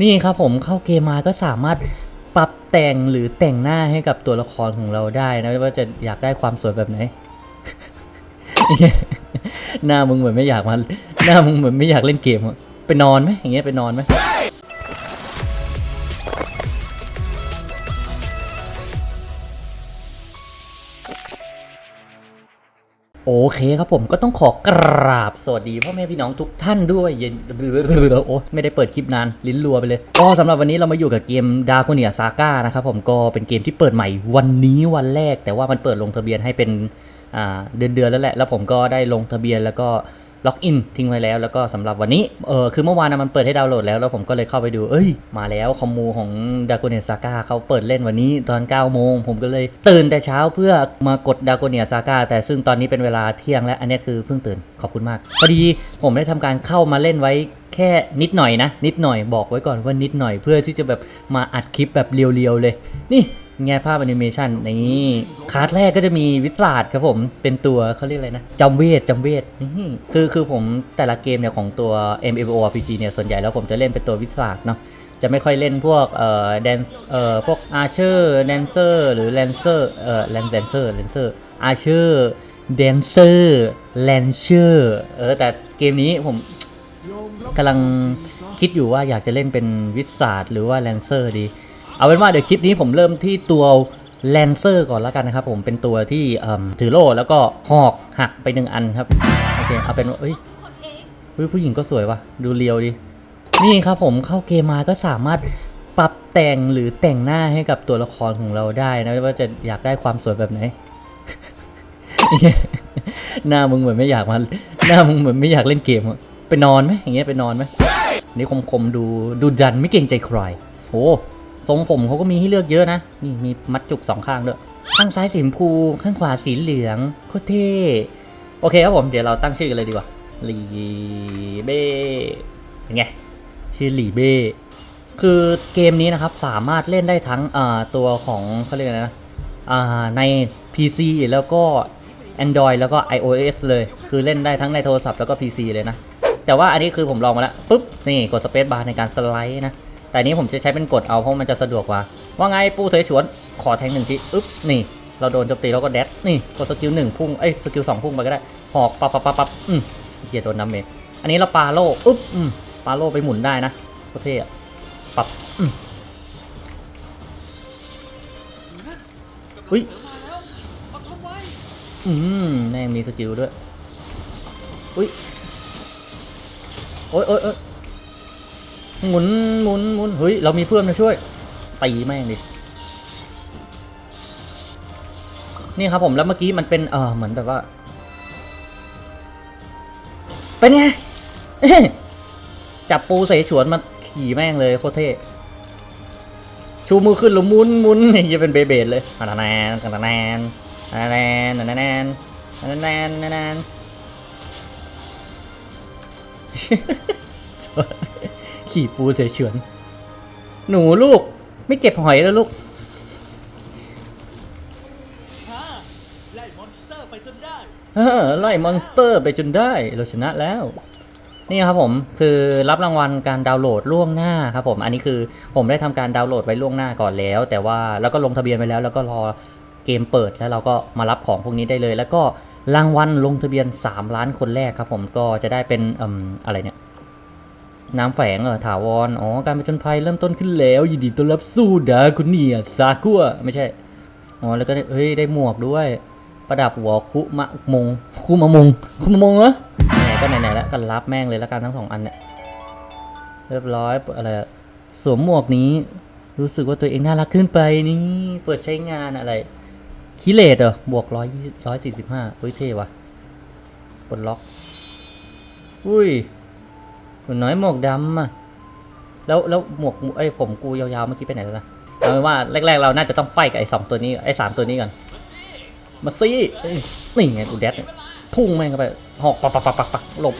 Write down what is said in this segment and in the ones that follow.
นี่ครับผมเข้าเกมมาก็สามารถปรับแต่งหรือแต่งหน้าให้กับตัวละครของเราได้นะว่าจะอยากได้ความสวยแบบไหน หน้ามึงเหมือนไม่อยากมาหน้ามึงเหมือนไม่อยากเล่นเกมอะไปนอนไหมอย่างเงี้ยไปนอนไหม โอเคครับผมก็ต้องขอกราบสวัสดีพ่อแม่พี่น้องทุกท่านด้วยเย็นโอ้ไม่ได้เปิดคลิปนาน ลิ้นรัวไปเลย ก็สำหรับวันนี้เรามาอยู่กับเกมดาร์กเนียซาก้านะครับผมก็เป็นเกมที่เปิดใหม่วันนี้วันแรก แต่ว่ามันเปิดลงทะเบียนให้เป็นเดือนเดือนแล้วแหละ แล้วผมก็ได้ลงทะเบียนแล้วก็ ล็อกอินทิ้งไว้แล้ว แล้วก็สำหรับวันนี้ เออคือเมื่อวานนะมันเปิดให้ดาวน์โหลดแล้ว แล้วผมก็เลยเข้าไปดู เอ้ย มาแล้วคอมมูของดา g กเนียซาก้าเขาเปิดเล่นวันนี้ตอน9โมง ผมก็เลยตื่นแต่เช้าเพื่อมากดดา g กเนียซาก้าแต่ซึ่งตอนนี้เป็นเวลาเที่ยงแล้วอันนี้คือเพิ่งตื่นขอบคุณมาก พอดีผมได้ทำการเข้ามาเล่นไว้แค่นิดหน่อยนะ นิดหน่อยบอกไว้ก่อนว่านิดหน่อยเพื่อที่จะแบบมาอัดคลิปแบบเรียวๆเลย นี่ ไงภาพแอนิเมชันนี่คาร์ดแรกก็จะมีวิสาดครับผม เป็นตัวเขาเรียกอะไรนะจำเวทจำเวทนี่คือคือผมแต่ละเกมเนี่ยของตัว MMORPG เนี่ยส่วนใหญ่แล้วผมจะเล่นเป็นตัววิสาดเนาะจะไม่ค่อยเล่นพวกเอ่อแดนเอ่อพวกอาร์เชอร์แดนเซอร์หรือแลนเซอร์เอ่อแลนแดนเซอร์แลนเซอร์อาร์เชอร์แดนเซอร์แลนเชอร์เออแต่เกมนี้ผมกำลังคิดอยู่ว่าอยากจะเล่นเป็นวิสาดหรือว่าแลนเซอร์ดี เอาเป็นว่าเดี๋ยวคลิปนี้ผมเริ่มที่ตัวแลนเซอร์ก่อนแล้วกันนะครับผมเป็นตัวที่ถือโล่แล้วก็หอกหักไปหนึ่งอันครับโอเคเอาเป็นว่าเอ้ยเฮ้ยผู้หญิงก็สวยว่ะดูเรียวดีนี่ครับผมเข้าเกมมาก็สามารถปรับแต่งหรือแต่งหน้าให้กับตัวละครของเราได้นะว่าจะอยากได้ความสวยแบบไหนหน้ามึงเหมือนไม่อยากมาหน้ามึงเหมือนไม่อยากเล่นเกมอไปนอนไหมอย่างเงี้ยไปนอนไหมนี่คมๆดูดูดันไม่เกรงใจใครโอ้ ทรงผมเขาก็มีให้เลือกเยอะนะ นี่มีมัดจุกสองข้างด้วย ข้างซ้ายสีชมพู ข้างขวาสีเหลือง โคตรเท่ โอเคครับผม เดี๋ยวเราตั้งชื่อกันเลยดีกว่าหลีเบ้เป็นไง ชื่อหลีเบ้คือเกมนี้นะครับสามารถเล่นได้ทั้งตัวของเขาเรียกอะไรนะใน PC แล้วก็ Android แล้วก็ iOS เลย คือเล่นได้ทั้งในโทรศัพท์แล้วก็ PC เลยนะ แต่ว่าอันนี้คือผมลองมาแล้วปุ๊บ นี่กดสเปซบาร์ในการสไลด์นะ แต่นี้ผมจะใช้เป็นกดเอาเพราะมันจะสะดวกกว่า ว่าไงปูเสฉวน ขอแทงหนึ่งทีอึ๊บนี่ เราโดนโจมตีแล้วก็แดดนี่กดสกิลหนึ่งพุ่งเอ้ยสกิลสองพุ่งไปก็ได้หอกปับปับปับปับอืมเฮียโดนน้ำเมจอันนี้เราปาโล่อึ๊บอืมปาโล่ไปหมุนได้นะโคตรเท่อะปับอืมอุ้ยอืมแม่งมีสกิลด้วยอุ้ยโอ้ยโอ้ยโอ้ย หมุนหมุนหมุนเฮ้ย เรามีเพื่อนมาช่วยตีแม่งดิ นี่ครับผมแล้วเมื่อกี้มันเป็นเออเหมือนแบบว่า เป็นไง จับปูเสฉวนมาขี่แม่งเลยโคตรเท่ชูมือขึ้นแล้วมุนมุนยังเป็นเบเบดเลยอันนานอันนานอันนานอันนานอันนานอันนาน ขี่ปูเสฉวนหนูลูก ไม่เจ็บหอยแล้วลูกฮ่าไล่มอนสเตอร์ไปจนได้เออไล่มอนสเตอร์ไปจนได้เราชนะแล้ว นี่ครับผมคือรับรางวัลการดาวน์โหลดล่วงหน้าครับผมอันนี้คือผมได้ทำการดาวน์โหลดไว้ล่วงหน้าก่อนแล้ว แต่ว่าแล้วก็ลงทะเบียนไว้แล้ว แล้วก็รอเกมเปิดแล้วเราก็มารับของพวกนี้ได้เลย แล้วก็รางวัลลงทะเบียน 3 ล้านคนแรกครับผมก็จะได้เป็นอืมอะไรเนี่ย น้ำแฝงเออถาวรอ๋อ การไปจนภัยเริ่มต้นขึ้นแล้ว ยินดีต้อนรับสู่ดาคุณเนียซากัวไม่ใช่ อ๋อ แล้วก็เฮ้ย ได้หมวกด้วย ประดับหัวคุมะมง คุมะมง คุมะมงเหรอไหนก็ไหนๆแล้วกันรับแม่งเลยแล้วกันทั้งสองอันเนี่ย เรียบร้อยอะไรสวมหมวกนี้ รู้สึกว่าตัวเองน่ารักขึ้นไปนี่ เปิดใช้งานอะไรคิเลตเหรอบวกร้อยร้อยสี่สิบห้าเฮ้ยเท่ว่ะกดล็อก อุ้ย หนูน้อยหมวกดำอะแล้วแล้วหมวกไอ้ผมกูยาวๆเมื่อกี้ไปไหนแล้วนะเอาเป็นว่าแรกๆเราน่าจะต้องไฟกับไอ้สองตัวนี้ไอ้สามตัวนี้ก่อนมาซีเอ้ยนี่ไงกูแดดพุ่งแม่งเข้าไปหอกปักปักปักปักปักหลบ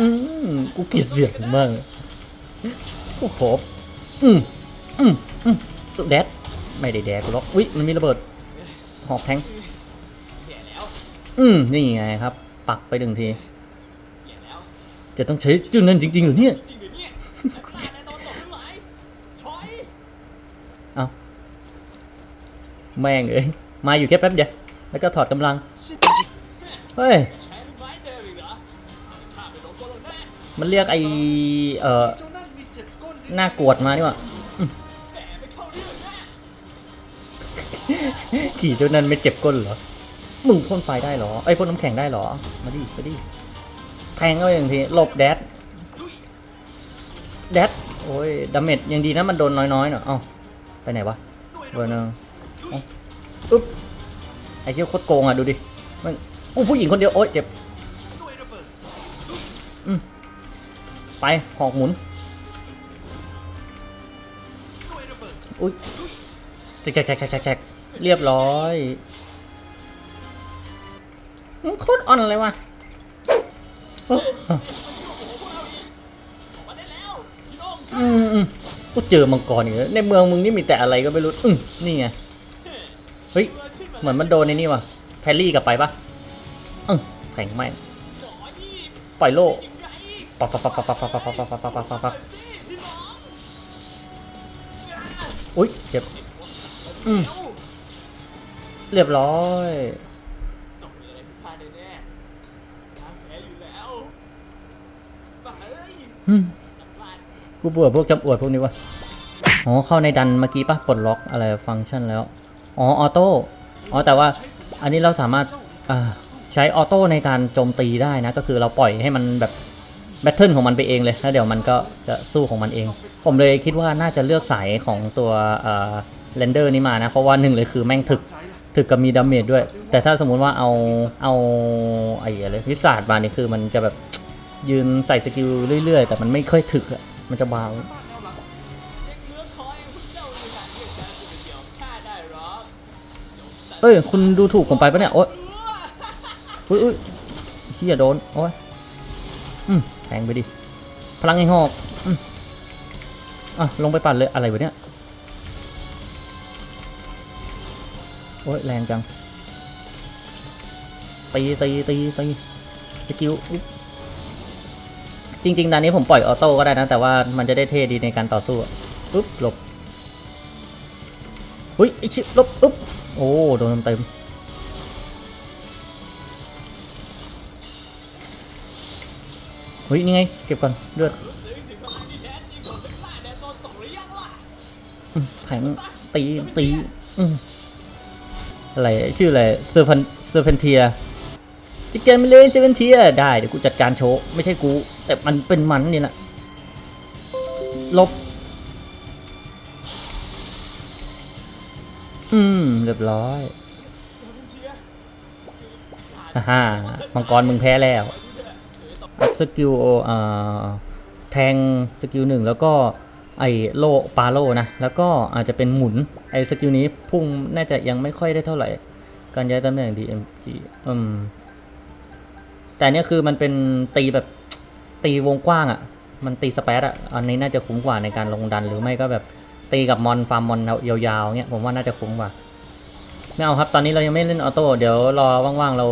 อืมกูเกลียดเสียงมากเลยกูพบอืมอืมอืมแดดไม่ได้แดดกูหรอกอุ้ยมันมีระเบิดหอกแทงอืมนี่ไงครับ ปักไปหนึ่งที จะต้องใช้จุดนั้นจริงๆหรือเนี่ยเอาแม่งเอ้ยมาอยู่แค่แป๊บเดียวแล้วก็ถอดกำลัง เฮ้ย มันเรียกไอเอ่อหน้ากวดมานี่หว่าขี่เจ้านั้นไม่เจ็บก้นเหรอ มึงพ่นไฟได้เหรอไอพ่นน้ำแข็งได้เหรอ มาดิ มาดิ ทงเข้าไปอย่างทีหลบแดดแดดโอ้ยดาเมจยังดีนะมันโดนน้อยๆเนาะเอ้าไปไหนวะหน่วยเบอร์หระนึ่งอึ๊บไอ้เชี่ยโคตรโกงอะดูดิมันโอ้ผู้หญิงคนเดียวโอ๊ยเจ็บหน่วยระเบิดไปหอกหมุนอุ้ยแจกแจกแจกแจกแจกเรียบร้อยมันโคตรอ่อนเลยวะ อืมอืมกูเจอมังกรอีกแล้วในเมืองมึงนี่มีแต่อะไรก็ไม่รู้อืมนี่ไงเฮ้ยเหมือนมันโดนในนี่ว่ะแพรรี่กลับไปปะอืมแข็งไม่งหน่อยนี่ปล่อยโล่ยังไงปักปักปักปักปักปักปักปักปักปักปักปักปักปักสิพี่น้องอุ้ยเจ็บอืมเอ้าเรียบร้อย ต้องมีอะไรผิดพลาดแน่ๆน้ำแพ้อยู่แล้วบ้าเอ้ย อืม น้ำลาย กูเบื่อพวกจำอวดพวกนี้วะอ๋อเข้าในดันเมื่อกี้ปะปลดล็อกอะไรฟังก์ชันแล้ว อ๋อออโต้ อ๋อแต่ว่าอันนี้เราสามารถใช้ออโต้ในการโจมตีได้นะ ก็คือเราปล่อยให้มันแบบแบทเทิลของมันไปเองเลยแล้วเดี๋ยวมันก็จะสู้ของมันเอง ผมเลยคิดว่าน่าจะเลือกสายของตัวเรนเดอร์นี้มานะ เพราะว่าหนึ่งเลยคือแม่งถึกถึกกับมีดาเมจด้วย แต่ถ้าสมมุติว่าเอาเอาไอ้อะไรวิสาดมานี่คือมันจะแบบ ยืนใส่สกิลเรื่อยๆ แต่มันไม่ค่อยถึกอะมันจะบางบ้าเด็กเนื้อคอยพวกเจ้าในหนังเรื่องการจะเป็นเดียคุณดูถูกผมไปปะเนี่ย โอ๊ยอุ้ยอุ้ยเฮียโดน โอ๊ยอืมแทงไปดิ พลังไอ้หอกอืมอะ ลงไปปั่นเลย อะไรวะเนี่ย โอ๊ย แรงจัง ตีตีตีตีสกิลอุ๊ย จริงๆตอนนี้ผมปล่อยออโต้ก็ได้นะ แต่ว่ามันจะได้เท่ดีในการต่อสู้อุ๊บหลบอุ้ยไอชิลบอุ๊บโอ้โดนเต็มๆเฮ้ยนี่ไงเก็บก่อนเลือดแท้จริงของนักล่าแดนตอนตกหรือยังล่ะอืมแข็งตีตีอะไรชื่ออะไรเซอร์พันเซอร์เพนเทียจิกเกนไปเลยเซอร์เพนเทียได้เดี๋ยวกูจัดการโชว์ไม่ใช่กู แต่มันเป็นมันนี่แหละลบ อืม เรียบร้อยฮ่าฮ่ามังกรมึงแพ้แล้วอัพสกิลเอ่อแทงสกิลหนึ่งแล้วก็ไอโลปาโลนะ แล้วก็อาจจะเป็นหมุน ไอสกิลนี้พุ่งน่าจะยังไม่ค่อยได้เท่าไหร่ การย้ายตำแหน่ง DMG อืมแต่เนี้ยคือมันเป็นตีแบบ ตีวงกว้างอะ่ะ มันตีสเปซอะ่ะ อันนี้น่าจะคุ้มกว่าในการลงดันหรือไม่ก็แบบตีกับมอนฟาร์มมอนยาวๆเนี้ยผมว่าน่าจะคุ้มกว่าไม่เอาครับตอนนี้เรายังไม่เล่นออโต้เดี๋ยวรอว่างๆเรา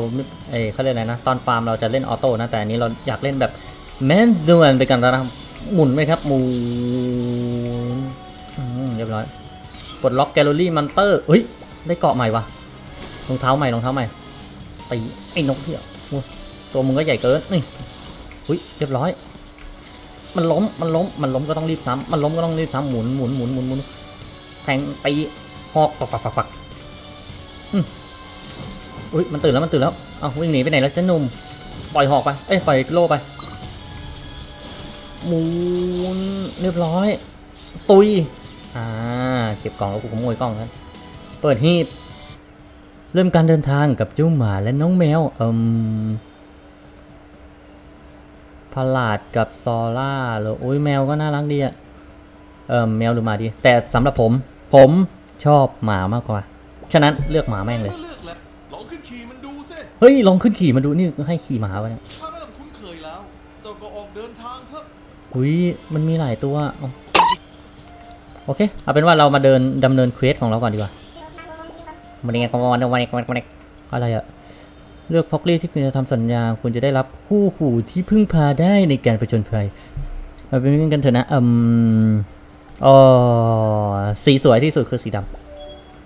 เอ้ยเขาเรียกอะไรนะ ตอนฟาร์มเราจะเล่นออโต้นะแต่อันนี้เราอยากเล่นแบบแมนดวนไปกันนะครับหมุนไหมครับหมุนเรียบร้อยปลดล็อกแกลเลอรี่มันเตอร์เฮ้ยได้เกาะใหม่วะรองเท้าใหม่รองเท้าใหม่ตีไอ้นกเหี้ยตัวมึงก็ใหญ่เกินนี่ อุ้ยเรียบร้อย มันล้มมันล้มมันล้มก็ต้องรีบซ้ำมันล้มก็ต้องรีบซ้ำหมุนหมุนหมุนหมุนหมุนแทงตีหอกปักปักปักปักอุ้ยมันตื่นแล้วมันตื่นแล้วเอาวิ่งหนีไปไหนแล้วฉันนุ่มปล่อยหอกไปเอ้ยปล่อยโล่ไปหมุนเรียบร้อย ตุยอ่าเก็บกล่องแล้วกูขโมยกล่องกันเปิดฮีบเริ่มการเดินทางกับเจ้าหมาและน้องแมวอิม พลาดกับซอล่าเหรออุ้ยแมวก็น่ารักดีอะเอิมแมวหรือหมาดี แต่สำหรับผม ผมชอบหมามากกว่า ฉะนั้นเลือกหมาแม่งเลยเมื่อเลือกแล้วลองขึ้นขี่มันดูสิเฮ้ย ลองขึ้นขี่มาดูนี่ให้ขี่หมาวะเนี่ยถ้าเริ่มคุ้นเคยแล้ว เจ้าก็ออกเดินทางเถอะอุ้ยมันมีหลายตัวเอาโอเค เอาเป็นว่าเรามาเดินดำเนินเควสของเราก่อนดีกว่ามันยังไงกันวันวันวันวันอะไรอะ เลือกพ็อกเลี่ที่คุณจะทำสัญญา คุณจะได้รับคู่หูที่พึ่งพาได้ในการผจญภัยมาเป็นเพื่อนกันเถอะนะอืมอ๋อสีสวยที่สุดคือสีด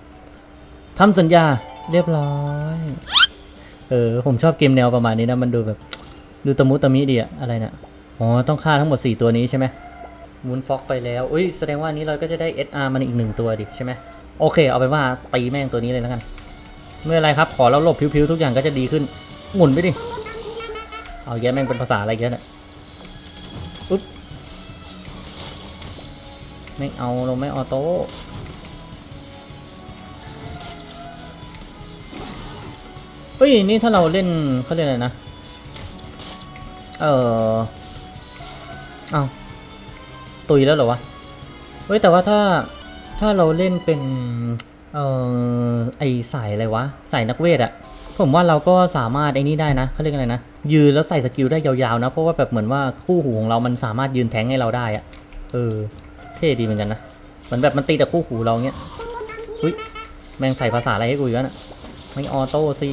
ำทำสัญญาเรียบร้อยเออผมชอบเกมแนวประมาณนี้นะมันดูแบบ ดูตะมุตะมิดีอะอะไรเนะี่ยอ๋อต้องฆ่าทั้งหมด 4 ตัวนี้ใช่ไหมมูนฟ็อกไปแล้วอุ้ยแสดงว่านี้เราก็จะได้ SR มันอีกหนึ่งตัวดิใช่ไหมโอเค เอาไปว่าตีแม่งตัวนี้เลยแล้วกัน ไม่เป็นไรครับ ขอเราหลบผิวๆทุกอย่างก็จะดีขึ้น หมุนไปดิ เอาแย่แม่งเป็นภาษาอะไรกันเนี่ยอุ๊บไม่เอาเราไม่ออโต้เฮ้ย นี่ถ้าเราเล่นเขาเรียกอะไรนะ เออเอาตุยแล้วเหรอวะ เฮ้ย แต่ว่าถ้าถ้าเราเล่นเป็น เออไอสายอะไรวะสายนักเวทอะผมว่าเราก็สามารถไอ้นี่ได้นะเขาเรียกอะไรนะ ยืนแล้วใส่สกิลได้ยาวๆนะ เพราะว่าแบบเหมือนว่าคู่หูของเรามันสามารถยืนแทงให้เราได้อะเออ เท่ดีเหมือนกันนะเหมือนแบบมันตีแต่คู่หูเราเงี้ยอุ้ยแม่งใส่ภาษาอะไรให้กูอีกแล้วน่ะไม่ออโต้สิ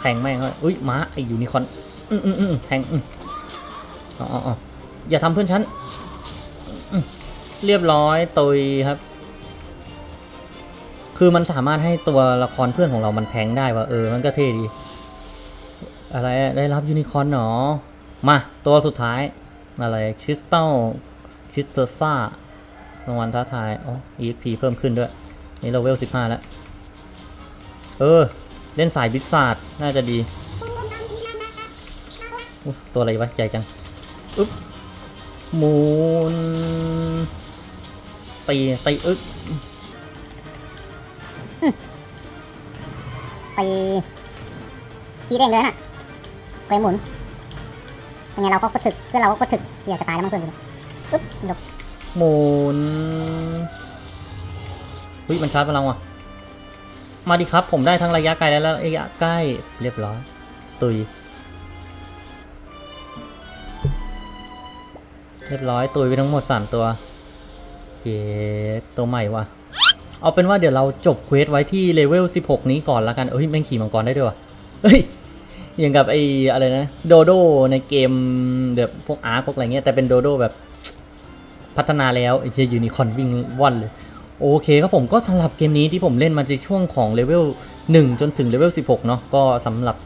แทงแม่งเลยอุ้ยม้าไอยูนิคอนอืมอืมอืมแทงอืมอ๋ออ๋ออย่าทำเพื่อนฉันเรียบร้อยตุยครับ คือมันสามารถให้ตัวละครเพื่อนของเรามันแทงได้ว่าเออ มันก็เท่ดี อะไรได้รับยูนิคอร์นหนอ มา ตัวสุดท้าย อะไรคริสตัลคริสตัลซ่ารางวัลท้าทายอ๋อ EXP เพิ่มขึ้นด้วย นี่เราเวลสิบห้าแล้ว เออ เล่นสายบิสซาร์ดน่าจะดี ตัวอะไรวะใหญ่จัง อึ๊บหมูนตีตีอึ๊บ ไปทีเด้งเลยน่ะเคยหมุนเป็นไงเราก็กดถึกเพื่อนเราก็กดถึกเฮียจะตายแล้วมั้งเพื่อนปึ๊บหลบหมุนอุ้ยมันชาร์จพลังว่ะ มาดิครับ ผมได้ทั้งระยะไกลและระยะใกล้เรียบร้อย ตุย เรียบร้อยตุยไปทั้งหมด3ตัวเกตตัวใหม่ว่ะ เอาเป็นว่าเดี๋ยวเราจบเควสไว้ที่เลเวล 16 นี้ก่อนละกัน เอ้ยแม่งขี่มังกรได้ด้วยวะเฮ้ยอย่างกับไอ้อะไรนะโดโดในเกมแบบพวกอาร์พวกอะไรเงี้ยแต่เป็นโดโดแบบพัฒนาแล้วไอ้เชียยูนิคอนวิ่งว่อนเลย โอเคครับผมก็สำหรับเกมนี้ที่ผมเล่นมาในช่วงของเลเวล 1 จนถึงเลเวล 16 เนาะก็สำหรับ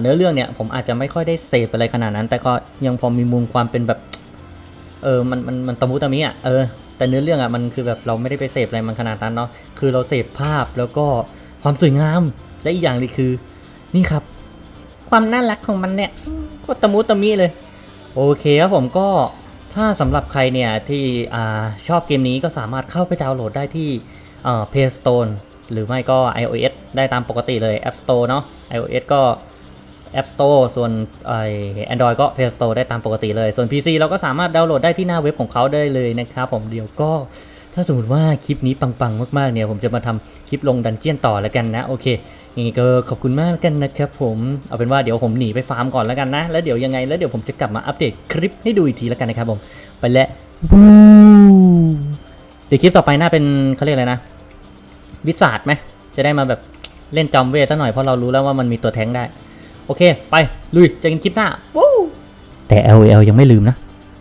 เนื้อเรื่องเนี่ยผมอาจจะไม่ค่อยได้เสพอะไรขนาดนั้น แต่ก็ยังพอมีมุมความเป็นแบบเออมันมันมันตะมุตะมิอะเออ แต่เนื้อเรื่องอะมันคือแบบเราไม่ได้ไปเสพอะไรมันขนาดนั้นเนาะคือเราเสพภาพแล้วก็ความสวยงาม และอีกอย่างเลยคือ นี่ครับ ความน่ารักของมันเนี่ยก็ตะมุตะมิเลย โอเคครับผมก็ถ้าสำหรับใครเนี่ยที่อชอบเกมนี้ก็สามารถเข้าไปดาวน์โหลดได้ที่เอ่อ Play Store หรือไม่ก็ iOS ได้ตามปกติเลย App Store เนาะ iOS ก็ App Store ส่วนไอ Android ก็ Play Store ได้ตามปกติเลย ส่วน PC เราก็สามารถดาวน์โหลดได้ที่หน้าเว็บของเขาได้เลยนะครับผมเดี๋ยวก็ถ้าสมมติว่าคลิปนี้ปังๆ มากๆเนี่ยผมจะมาทำคลิปลงดันเจียนต่อแล้วกันนะ โอเคยังไงก็ขอบคุณมากกันนะครับผมเอาเป็นว่าเดี๋ยวผมหนีไปฟาร์มก่อนแล้วกันนะ แล้วเดี๋ยวยังไงแล้วเดี๋ยวผมจะกลับมาอัปเดตคลิปให้ดูอีกทีแล้วกันนะครับผมไปแล้วเดี๋ยวคลิปต่อไปน่าเป็นเขาเรียกอะไรนะ วิสาดไหมจะได้มาแบบเล่นจอมเวทซะหน่อยเพราะเรารู้แล้วว่ามันมีตัวแทงได้ โอเค ไป ลุยเจอกันคลิปหน้าแต่ LOL ยังไม่ลืมนะ